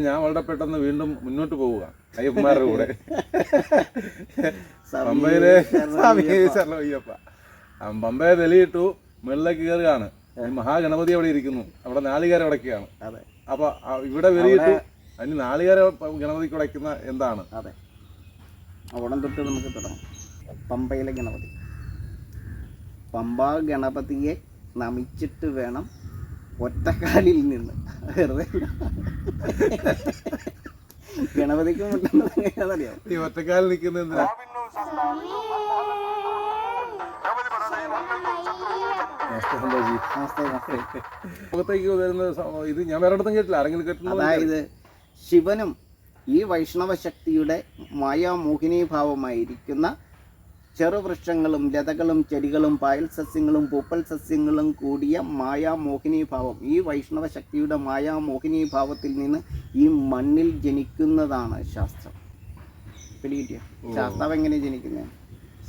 ഞാൻ വളരെ പെട്ടെന്ന് വീണ്ടും മുന്നോട്ട് പോവുക. അയ്യപ്പന്മാരുടെ കൂടെ. പമ്പയിലെ അയ്യപ്പ. പമ്പയെ തെളിയിട്ടു മുകളിലേക്ക് കയറുകയാണ്. മഹാഗണപതി അവിടെ ഇരിക്കുന്നു. അവിടെ നാളികേരം ഉടക്കുകയാണ് അതെ. അപ്പൊ ഇവിടെ വെളിയിട്ടു അതിന് നാളികേരം ഗണപതി ഉടയ്ക്കുന്ന എന്താണ്? അതെ. അവിടെ തൊട്ട് നമുക്ക് തുടങ്ങാം. പമ്പയിലെ ഗണപതി. പമ്പ ഗണപതിയെ നമിച്ചിട്ട് വേണം ഒറ്റക്കാലിൽ നിന്ന്. വെറുതെ. ഗണപതിക്ക് മുട്ടുന്നത് എങ്ങനെയാണെന്നറിയാം ഈ ഒറ്റക്കാലിൽ നിൽക്കുന്ന എന്തിനാ? വരുന്ന ഇത് ഞാൻ വേറെ ഇടത്തും കേട്ടില്ല ആരെങ്കിലും കേട്ടിട്ടുണ്ടോ? അതായത് ശിവനും ഈ വൈഷ്ണവ ശക്തിയുടെ മായാമോഹിനീഭാവമായിരിക്കുന്ന ചെറുവൃക്ഷങ്ങളും ലതകളും ചെടികളും പായൽ സസ്യങ്ങളും പൂപ്പൽ സസ്യങ്ങളും കൂടിയ മായാമോഹിനീഭാവം. ഈ വൈഷ്ണവ ശക്തിയുടെ മായാമോഹിനീഭാവത്തിൽ നിന്ന് ഈ മണ്ണിൽ ജനിക്കുന്നതാണ് ശാസ്ത്രം. പിടികിട്ടിയ ശാസ്ത്രം എങ്ങനെ ജനിക്കുന്നത്?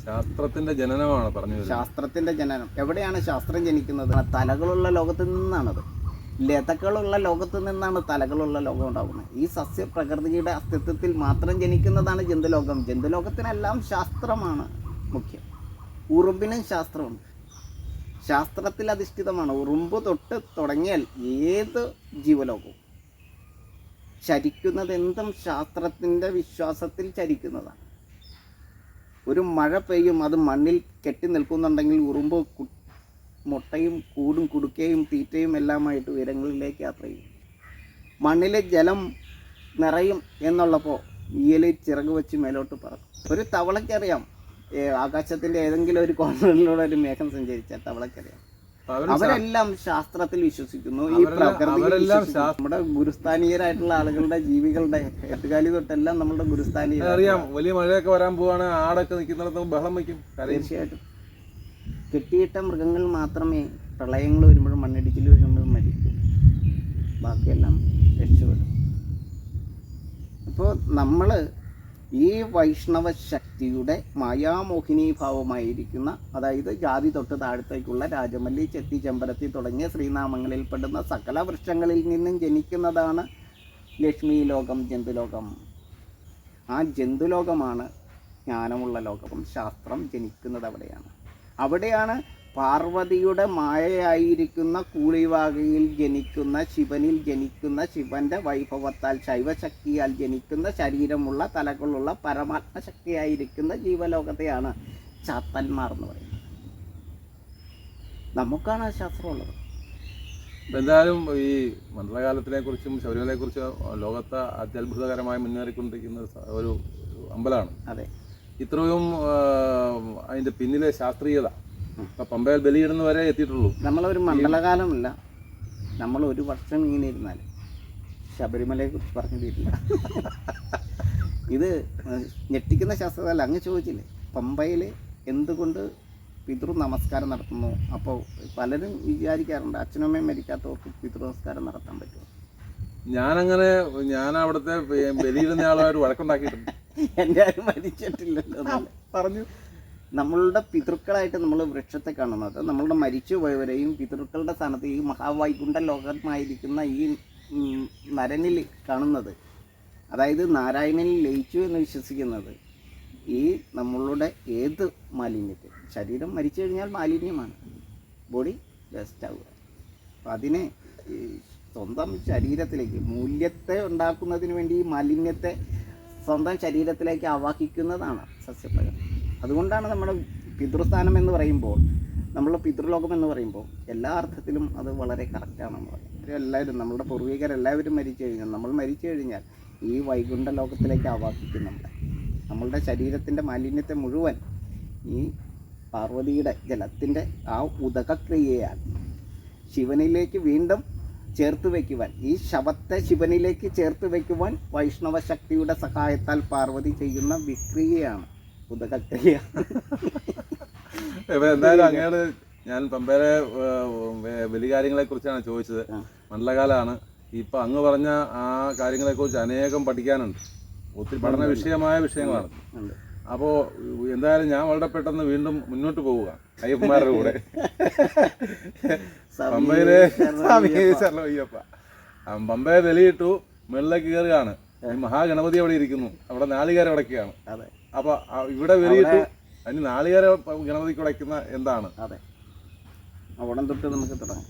ശാസ്ത്രത്തിന്റെ ജനനമാണ് പറഞ്ഞത്. ശാസ്ത്രത്തിന്റെ ജനനം. എവിടെയാണ് ശാസ്ത്രം ജനിക്കുന്നത്? തലകളുള്ള ലോകത്ത് നിന്നാണത്. ലതകളുള്ള ലോകത്ത് നിന്നാണ് തലകളുള്ള ലോകം ഉണ്ടാകുന്നത് ഈ സസ്യ പ്രകൃതിയുടെ അസ്തിത്വത്തിൽ മാത്രം ജനിക്കുന്നതാണ് ജന്തുലോകം. ജന്തുലോകത്തിനെല്ലാം ശാസ്ത്രമാണ്. മുഖ്യം. ഉറുമ്പിനും ശാസ്ത്രമുണ്ട് ശാസ്ത്രത്തിൽ അധിഷ്ഠിതമാണ്. ഉറുമ്പ് തൊട്ട് തുടങ്ങിയാൽ ഏത് ജീവലോകവും. ചരിക്കുന്നത് എന്തും ശാസ്ത്രത്തിന്റെ വിശ്വാസത്തിൽ ചരിക്കുന്നതാണ്. ഒരു മഴ പെയ്യും അത് മണ്ണിൽ കെട്ടി നിൽക്കുന്നുണ്ടെങ്കിൽ ഉറുമ്പ് മുട്ടയും കൂടും കുടുക്കയും തീറ്റയും എല്ലാമായിട്ട് ഉയരങ്ങളിലേക്ക് യാത്ര ചെയ്യും. മണ്ണിലെ ജലം നിറയും എന്നുള്ളപ്പോൾ ഈയൽ ചിറക് വെച്ച് മേലോട്ട് പറക്കും. ഒരു തവളയ്ക്കറിയാം ആകാശത്തിന്റെ ഏതെങ്കിലും ഒരു കോർണറിലൂടെ ഒരു മേഘം സഞ്ചരിച്ചാൽ തവളക്കറിയാം അവർ അവരെല്ലാം ശാസ്ത്രത്തിൽ വിശ്വസിക്കുന്നു. ഈ പ്രകൃതി നമ്മുടെ ഗുരുസ്ഥാനീയരായിട്ടുള്ള ആളുകളുടെ ജീവികളുടെ എട്ടുകാലി തൊട്ടെല്ലാം നമ്മുടെ ഗുരുസ്ഥാനീയർ അറിയാം. വലിയ മഴയൊക്കെ വരാൻ പോവാണ്. ആടൊക്കെ നിൽക്കുന്നിടത്ത് ബഹളം വയ്ക്കും. തീർച്ചയായിട്ടും. കെട്ടിയിട്ട മൃഗങ്ങൾ മാത്രമേ പ്രളയങ്ങൾ വരുമ്പോഴും മണ്ണിടിച്ചിൽ വരുമ്പോഴും മരിക്കൂ. ബാക്കിയെല്ലാം രക്ഷപ്പെടും. അപ്പോൾ നമ്മൾ ഈ വൈഷ്ണവ ശക്തിയുടെ മായാമോഹിനി ഭാവമായിരിക്കുന്ന അതായത് ജാതി തൊട്ട് താഴത്തേക്കുള്ള രാജമല്ലി ചെത്തി ചെമ്പരത്തി തുടങ്ങിയ ശ്രീനാമങ്ങളിൽ പെടുന്ന സകല വൃക്ഷങ്ങളിൽ നിന്നും ജനിക്കുന്നതാണ് ലക്ഷ്മി ലോകം ജന്തുലോകം. ആ ജന്തുലോകമാണ് ജ്ഞാനമുള്ള ലോകം. ശാസ്ത്രം ജനിക്കുന്നത് അവിടെയാണ്. അവിടെയാണ് പാർവതിയുടെ മായയായിരിക്കുന്ന കൂളിവാകയിൽ ജനിക്കുന്ന ശിവനിൽ ജനിക്കുന്ന ശിവന്റെ വൈഭവത്താൽ ശൈവശക്തിയാൽ ജനിക്കുന്ന ശരീരമുള്ള തലകളുള്ള പരമാത്മശക്തിയായിരിക്കുന്ന ജീവലോകത്തെയാണ് ചാത്തന്മാർ എന്ന് പറയുന്നത്. നമുക്കാണ് ശാസ്ത്രമുള്ളത്. എന്തായാലും ഈ മണ്ഡലകാലത്തിനെ കുറിച്ചും ശബരിമലയെ കുറിച്ചും ലോകത്തെ അത്യത്ഭുതകരമായി മുന്നേറിക്കൊണ്ടിരിക്കുന്ന ഒരു അമ്പലമാണ്. അതെ. ഇത്രയും അതിന്റെ പിന്നിലെ ശാസ്ത്രീയത ഇപ്പൊ പമ്പയിൽ ബലിയിടുന്ന വരെ എത്തിയിട്ടുള്ളൂ. നമ്മളൊരു മണ്ഡലകാലമല്ല. നമ്മൾ ഒരു വർഷം ഇങ്ങനെ ഇരുന്നാൽ ശബരിമലയെ കുറിച്ച് പറഞ്ഞു തീരില്ല ഇത് ഞെട്ടിക്കുന്ന ശാസ്ത്രമല്ല അങ്ങ് ചോദിച്ചില്ലേ? പമ്പയിൽ എന്തുകൊണ്ട് പിതൃ നമസ്കാരം നടത്തുന്നു? അപ്പോൾ പലരും വിചാരിക്കാറുണ്ട് അച്ഛനമ്മയും മരിക്കാത്തവർക്ക് പിതൃ നമസ്കാരം നടത്താൻ പറ്റുമോ? ഞാനങ്ങനെ ഞാൻ അവിടുത്തെ ബലിയിടുന്ന ആളുമായിട്ട് വഴക്കുണ്ടാക്കിയിട്ടുണ്ട്. എന്റെ ആരും മരിച്ചിട്ടില്ലല്ലോ പറഞ്ഞു. നമ്മളുടെ പിതൃക്കളായിട്ട് നമ്മൾ വൃക്ഷത്തെ കാണുന്നത്. നമ്മളുടെ മരിച്ചു പോയവരെയും പിതൃക്കളുടെ സ്ഥാനത്ത് ഈ മഹാവൈകുണ്ഠ ലോകമായിരിക്കുന്ന ഈ നരനിൽ കാണുന്നത്. അതായത് നാരായണനിൽ ലയിച്ചു എന്ന് വിശ്വസിക്കുന്നത് ഈ നമ്മളുടെ ഏത് മാലിന്യത്തെ? ശരീരം മരിച്ചു കഴിഞ്ഞാൽ മാലിന്യമാണ്. ബോഡി വേസ്റ്റ് ആവുക. അപ്പം അതിനെ സ്വന്തം ശരീരത്തിലേക്ക് മൂല്യത്തെ ഉണ്ടാക്കുന്നതിന് വേണ്ടി ഈ മാലിന്യത്തെ സ്വന്തം ശരീരത്തിലേക്ക് ആവാഹിക്കുന്നതാണ് സസ്യപ്രകൃതി അതുകൊണ്ടാണ് നമ്മുടെ പിതൃസ്ഥാനം എന്ന് പറയുമ്പോൾ നമ്മൾ പിതൃലോകം എന്ന് പറയുമ്പോൾ എല്ലാ അർത്ഥത്തിലും അത് വളരെ കറക്റ്റാണെന്ന് പറയും എല്ലാവരും പൂർവികർ പൂർവികരെല്ലാവരും മരിച്ചു കഴിഞ്ഞാൽ നമ്മൾ മരിച്ചു കഴിഞ്ഞാൽ ഈ വൈകുണ്ഠ ലോകത്തിലേക്ക് ആവാഹിക്കും നമ്മളെ. നമ്മളുടെ ശരീരത്തിന്റെ മാലിന്യത്തെ മുഴുവൻ ഈ പാർവതിയുടെ ജലത്തിന്റെ ആ ഉദകക്രിയയാൽ ശിവനിലേക്ക് വീണ്ടും ചേർത്ത് വയ്ക്കുവാൻ ഈ ശവത്തെ ശിവനിലേക്ക് ചേർത്ത് വയ്ക്കുവാൻ വൈഷ്ണവ ശക്തിയുടെ സഹായത്താൽ പാർവതി ചെയ്യുന്ന വിക്രിയയാണ് എന്തായാലും അങ്ങനെയാണ് ഞാൻ പമ്പയിലെ ബലികാര്യങ്ങളെ കുറിച്ചാണ് ചോദിച്ചത്. മണ്ഡലകാലാണ്. ഇപ്പൊ അങ്ങ് പറഞ്ഞ ആ കാര്യങ്ങളെ കുറിച്ച് അനേകം പഠിക്കാനുണ്ട്. ഒത്തിരി പഠന വിഷയമായ വിഷയങ്ങളാണ്. അപ്പോ അപ്പോൾ എന്തായാലും ഞാൻ വളരെ പെട്ടെന്ന് വീണ്ടും മുന്നോട്ട് പോവുക. അയ്യപ്പന്മാരുടെ കൂടെ. പമ്പയിലെ അയ്യപ്പ. പമ്പയെ വെളിയിട്ടു മുകളിലേക്ക് കയറുകയാണ്. മഹാഗണപതി അവിടെ ഇരിക്കുന്നു. അവിടെ നാളികേരം അടക്കുകയാണ് അതെ. അപ്പൊ ഇവിടെ വരിയിട്ടു അതിന് നാളികേര ഗണപതി കുടയ്ക്കുന്ന എന്താണ്? അതെ. അവിടം തൊട്ട് നമുക്ക് തുടങ്ങാം.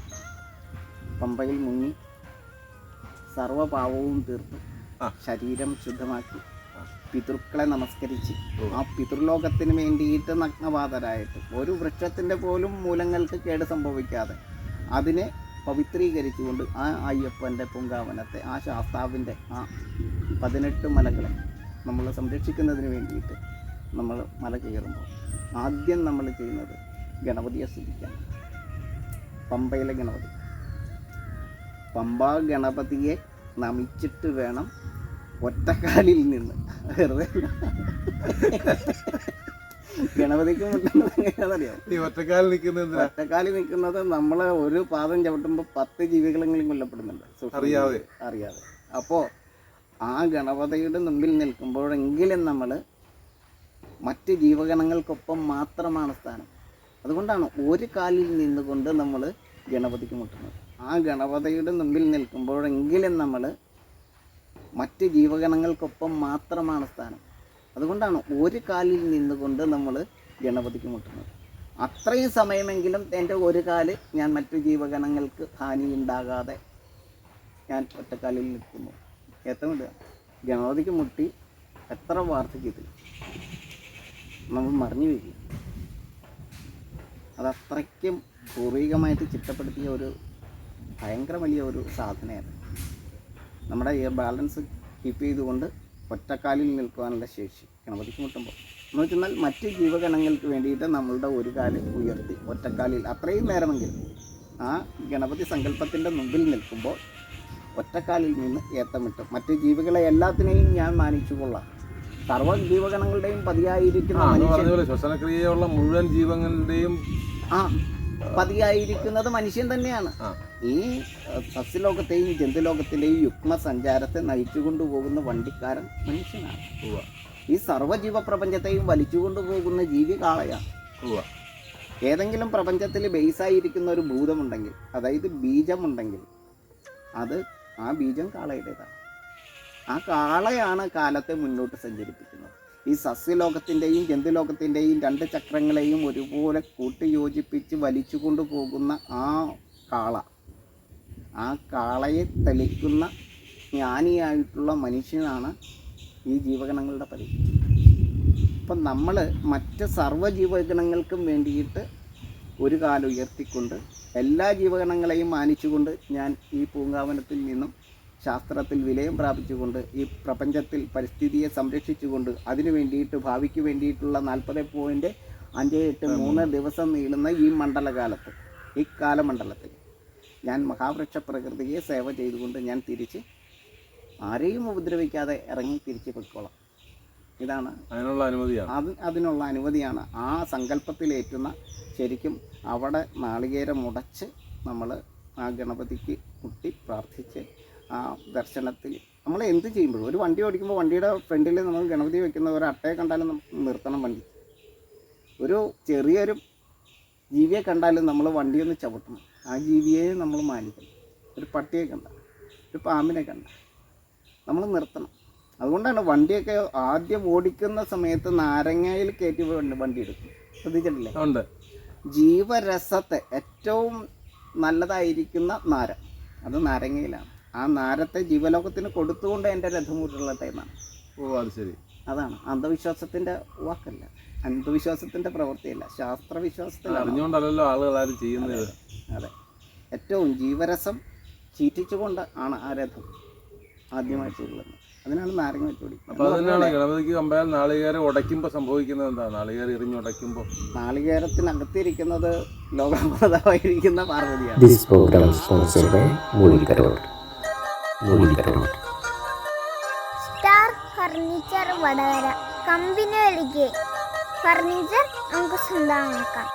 പമ്പയിൽ മുങ്ങി സർവപാവവും തീർത്ത്. ശരീരം ശുദ്ധമാക്കി. പിതൃക്കളെ നമസ്കരിച്ച്. ആ പിതൃലോകത്തിന് വേണ്ടിയിട്ട് നഗ്നപാതരായിട്ട് ഒരു വൃക്ഷത്തിന്റെ പോലും മൂലങ്ങൾക്ക് കേട് സംഭവിക്കാതെ അതിനെ പവിത്രീകരിച്ചുകൊണ്ട് ആ അയ്യപ്പന്റെ പുങ്കാവനത്തെ ആ ശാസ്താവിന്റെ ആ പതിനെട്ട് മലകളെ നമ്മൾ സംരക്ഷിക്കുന്നതിന് വേണ്ടിയിട്ട് നമ്മൾ മല കയറുമ്പോൾ ആദ്യം നമ്മൾ ചെയ്യുന്നത് ഗണപതിയെ സ്തുതിക്കാൻ. പമ്പയിലെ ഗണപതി. പമ്പ ഗണപതിയെ നമിച്ചിട്ട് വേണം ഒറ്റക്കാലിൽ നിന്ന്. വെറുതെ ഗണപതിക്ക് ഈ ഒറ്റക്കാലിൽ നിൽക്കുന്ന എന്തിനാ? ഒറ്റക്കാലിൽ നിൽക്കുന്നത് നമ്മളെ ഒരു പാദം ചവിട്ടുമ്പോൾ പത്ത് ജീവികളെങ്കിലും കൊല്ലപ്പെടുന്നുണ്ട്. അറിയാതെ. അപ്പോ അറിയാതെ. അപ്പോൾ ആ ഗണപതിയുടെ മുമ്പിൽ നിൽക്കുമ്പോഴെങ്കിലും നമ്മൾ മറ്റ് ജീവഗണങ്ങൾക്കൊപ്പം മാത്രമാണ് സ്ഥാനം. അതുകൊണ്ടാണ് ഒരു കാലിൽ നിന്നുകൊണ്ട് നമ്മൾ ഗണപതിക്ക് മുട്ടുന്നത്. ആ ഗണപതിയുടെ മുമ്പിൽ നിൽക്കുമ്പോഴെങ്കിലും നമ്മൾ മറ്റ് ജീവഗണങ്ങൾക്കൊപ്പം മാത്രമാണ് സ്ഥാനം. അതുകൊണ്ടാണ് ഒരു കാലിൽ നിന്നുകൊണ്ട് നമ്മൾ ഗണപതിക്ക് മുട്ടുന്നത്. അത്രയും സമയമെങ്കിലും എന്റെ ഒരു കാൽ ഞാൻ മറ്റു ജീവഗണങ്ങൾക്ക് ഹാനി ഉണ്ടാകാതെ ഞാൻ ഒറ്റക്കാലിൽ നിൽക്കുന്നു. ഇടുക ഗണപതിക്ക് മുട്ടി എത്ര വാർദ്ധക്യത്തിൽ നമ്മൾ മറിഞ്ഞു വരിക അത് അത്രയ്ക്കും പൂർവികമായിട്ട് ചിട്ടപ്പെടുത്തിയ ഒരു ഭയങ്കര വലിയ ഒരു സാധനയാണ്. നമ്മുടെ ഈ ബാലൻസ് കീപ്പ് ചെയ്തുകൊണ്ട് ഒറ്റക്കാലിൽ നിൽക്കുവാനുള്ള ശേഷി ഗണപതിക്ക് മുട്ടുമ്പോൾ. എന്ന് വെച്ചെന്നാൽ മറ്റ് ജീവഗണങ്ങൾക്ക് വേണ്ടിയിട്ട് നമ്മളുടെ ഒരു കാൽ ഉയർത്തി ഒറ്റക്കാലിൽ അത്രയും നേരമെങ്കിൽ ആ ഗണപതി സങ്കല്പത്തിന്റെ മുമ്പിൽ നിൽക്കുമ്പോൾ ഒറ്റക്കാലിൽ നിന്ന് ഏത്തമിട്ട്. മറ്റ് ജീവികളെ എല്ലാത്തിനെയും ഞാൻ മാനിച്ചു കൊള്ളാം. സർവ ജീവഗണങ്ങളുടെയും പതിയായിരിക്കുന്ന ശ്വസനക്രിയയുള്ള മുഴുവൻ ജീവങ്ങളുടെയും ആ പതിയായിരിക്കുന്നത് മനുഷ്യൻ തന്നെയാണ്. ഈ സസ്യലോകത്തെയും ജന്തുലോകത്തിലെയും യുഗ്മ സഞ്ചാരത്തെ നയിച്ചു കൊണ്ടുപോകുന്ന വണ്ടിക്കാരൻ മനുഷ്യനാണ്. ഈ സർവജീവ പ്രപഞ്ചത്തെയും വലിച്ചുകൊണ്ടു പോകുന്ന ജീവി കാളയാണ്. ഏതെങ്കിലും പ്രപഞ്ചത്തിൽ ബേസായിരിക്കുന്ന ഒരു ഭൂതമുണ്ടെങ്കിൽ അതായത് ബീജമുണ്ടെങ്കിൽ അത് ആ ബീജം കാളയുടേതാണ്. ആ കാളയാണ് കാലത്തെ മുന്നോട്ട് സഞ്ചരിപ്പിക്കുന്നത്. ഈ സസ്യലോകത്തിന്റെയും ജന്തുലോകത്തിന്റെയും രണ്ട് ചക്രങ്ങളെയും ഒരുപോലെ കൂട്ടിയോജിപ്പിച്ച് വലിച്ചു കൊണ്ടുപോകുന്ന ആ കാള ആ കാളയെ തെളിക്കുന്ന ജ്ഞാനിയായിട്ടുള്ള മനുഷ്യനാണ് ഈ ജീവഗണങ്ങളുടെ പരി. അപ്പം നമ്മൾ മറ്റ് സർവ ജീവഗണങ്ങൾക്കും വേണ്ടിയിട്ട് ഒരു കാലം ഉയർത്തിക്കൊണ്ട് എല്ലാ ജീവഗണങ്ങളെയും മാനിച്ചുകൊണ്ട് ഞാൻ ഈ പൂങ്കാവനത്തിൽ നിന്നും ശാസ്ത്രത്തിൽ വിലയം പ്രാപിച്ചുകൊണ്ട് ഈ പ്രപഞ്ചത്തിൽ പരിസ്ഥിതിയെ സംരക്ഷിച്ചുകൊണ്ട് അതിനു വേണ്ടിയിട്ട് ഭാവിക്ക് വേണ്ടിയിട്ടുള്ള നാൽപ്പത് പോയിന്റ് അഞ്ച് എട്ട് മൂന്ന് ദിവസം നീളുന്ന ഈ മണ്ഡലകാലത്ത് ഈ കാലമണ്ഡലത്തിൽ ഞാൻ മഹാവൃക്ഷ പ്രകൃതിയെ സേവ ചെയ്തുകൊണ്ട് ഞാൻ തിരിച്ച് ആരെയും ഉപദ്രവിക്കാതെ ഇറങ്ങി തിരിച്ച് പൊയ്ക്കോളാം. ഇതാണ്. അതിനുള്ള അനുമതിയാണ്. അത് അതിനുള്ള അനുമതിയാണ്. ആ സങ്കല്പത്തിലേറ്റുന്ന ശരിക്കും അവിടെ നാളികേരം മുടച്ച് നമ്മൾ ആ ഗണപതിക്ക് മുട്ടി പ്രാർത്ഥിച്ച് ആ ദർശനത്തിൽ നമ്മൾ എന്ത് ചെയ്യുമ്പോഴും ഒരു വണ്ടി ഓടിക്കുമ്പോൾ വണ്ടിയുടെ ഫ്രണ്ടിൽ നമ്മൾ ഗണപതി വെക്കുന്ന ഒരു അട്ടയെ കണ്ടാലും നിർത്തണം വണ്ടി. ഒരു ചെറിയൊരു ജീവിയെ കണ്ടാലും നമ്മൾ വണ്ടിയൊന്ന് ചവിട്ടണം. ആ ജീവിയെ നമ്മൾ മാനിക്കണം. ഒരു പട്ടിയെ കണ്ട ഒരു പാമ്പിനെ കണ്ട. നമ്മൾ നിർത്തണം. അതുകൊണ്ടാണ് വണ്ടിയൊക്കെ ആദ്യം ഓടിക്കുന്ന സമയത്ത് നാരങ്ങയിൽ കയറ്റി വണ്ടി വണ്ടി എടുക്കും. ശ്രദ്ധിച്ചിട്ടില്ലേ? ഉണ്ട്. ജീവരസത്തെ ഏറ്റവും നല്ലതായിരിക്കുന്ന നാരം. അത് നാരങ്ങയിലാണ്. ആ നാരത്തെ ജീവലോകത്തിന് കൊടുത്തുകൊണ്ട് എന്റെ രഥം കൂട്ടുള്ള ടൈമാണ് ഓ അത് ശരി. അതാണ്. അന്ധവിശ്വാസത്തിന്റെ വാക്കല്ല. അന്ധവിശ്വാസത്തിന്റെ പ്രവൃത്തിയല്ല. ശാസ്ത്രവിശ്വാസത്തിൽ അറിഞ്ഞുകൊണ്ടല്ലോ ആളുകൾ അത് ചെയ്യുന്നത്. അതെ. ഏറ്റവും ജീവരസം ചീറ്റിച്ചുകൊണ്ട് ആണ് ആ രഥം ആദ്യമായിട്ട് ഉള്ളത് അതിനാണ് നാരങ്ങ വെച്ചുപൊടി അപ്പൊ അതിനാണ് ഗണപതിക്ക് കമ്പാൽ നാളികേരം ഉടയ്ക്കുമ്പോൾ സംഭവിക്കുന്നത് എന്താ? നാളികേരം എറിഞ്ഞ് ഉടയ്ക്കുമ്പോൾ നാളികേരത്തിനകത്തിരിക്കുന്നത് ലോകമാതാവായിരിക്കുന്ന പാർവതിയാണ്. By Murikarod. Murikarod. Star furniture Vadakara company ഒഴികെ ഫർണിച്ചർ നമുക്ക് സ്വന്തമാക്കാം